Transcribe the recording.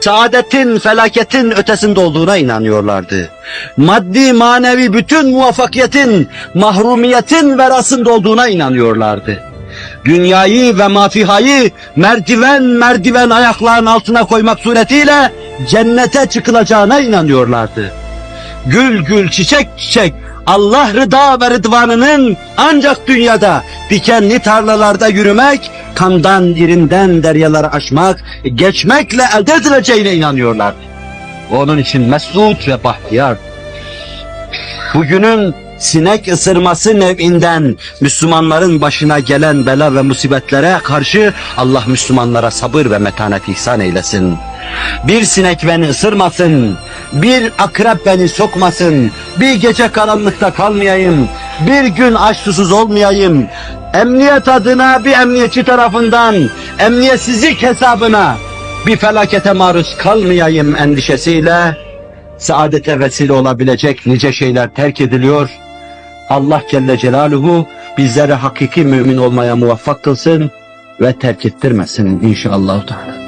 saadetin, felaketin ötesinde olduğuna inanıyorlardı. Maddi, manevi bütün muvaffakiyetin, mahrumiyetin verasında olduğuna inanıyorlardı. Dünyayı ve mafihayı merdiven merdiven ayaklarının altına koymak suretiyle cennete çıkılacağına inanıyorlardı. Gül gül çiçek çiçek Allah rıda ve rıdvanının ancak dünyada dikenli tarlalarda yürümek, kandan irinden deryaları aşmak, geçmekle elde edileceğine inanıyorlar. Onun için mesut ve bahtiyar. Bugünün sinek ısırması nev'inden Müslümanların başına gelen bela ve musibetlere karşı Allah Müslümanlara sabır ve metanet ihsan eylesin. Bir sinek beni ısırmasın, bir akrep beni sokmasın, bir gece karanlıkta kalmayayım, bir gün aç susuz olmayayım, emniyet adına bir emniyetçi tarafından, emniyetsizlik hesabına bir felakete maruz kalmayayım endişesiyle, saadete vesile olabilecek nice şeyler terk ediliyor. Allah Celle Celaluhu bizleri hakiki mümin olmaya muvaffak kılsın ve terk ettirmesin inşallah. Teala.